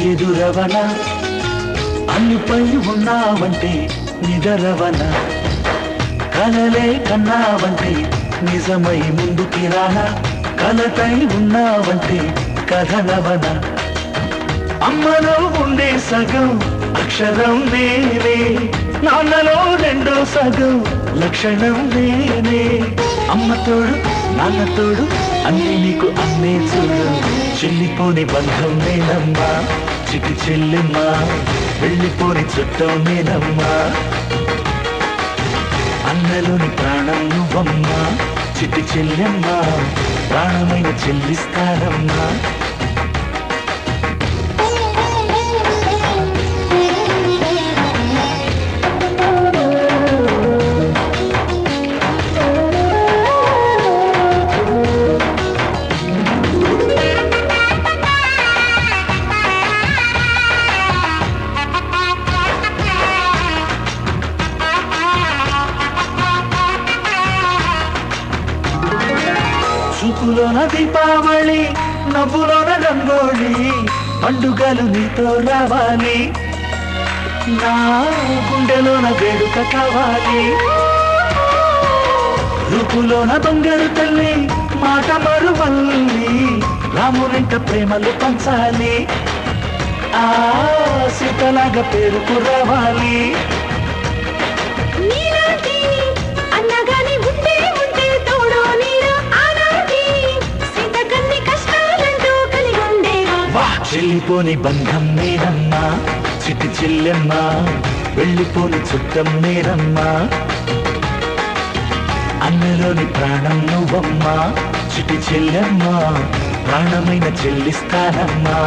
ఎదురవన. అన్నిపై ఉన్నావంటే నిదరవన. కలలే కన్నావంటే నిజమై ముందుకి రానా. కలతై ఉన్నావంటే కథలవన. అమ్మలో ఉండే సగం అక్షరం నేనే. నాన్నలో రెండో సగం లక్షణం నేనే. అమ్మతోడు నాన్నతోడు నాన్న అన్ని నీకు అన్నే చూడు. చెల్లిపోని బంధం నేనమ్మా చిటి చెల్లెమ్మా. వెళ్ళిపోని చుట్టం నేనమ్మా. అన్నలోని ప్రాణం నువ్వమ్మా చిటి చెల్లెమ్మా. ప్రాణమైన చెల్లిస్తానమ్మా. చూపులోన దీపావళి నవ్వులోన రంగోళి పండుగలు నీతో రావాలి. నా గుండెలోన వేడుక కావాలి. రూపులోన బంగారు తల్లి మాట మరువల్లి రామునింట ప్రేమలు పంచాలి. ఆ సీతలాగా పేరుకు రావాలి. వెళ్ళిపోని బంధం నేనమ్మా. చిట్టి చెల్లెమ్మా వెళ్ళిపోని చుట్టం నేనమ్మా. అన్నలోని ప్రాణం నువ్వమ్మా. చిటి చెల్లెమ్మా ప్రాణమైన చెల్లిస్తానమ్మా.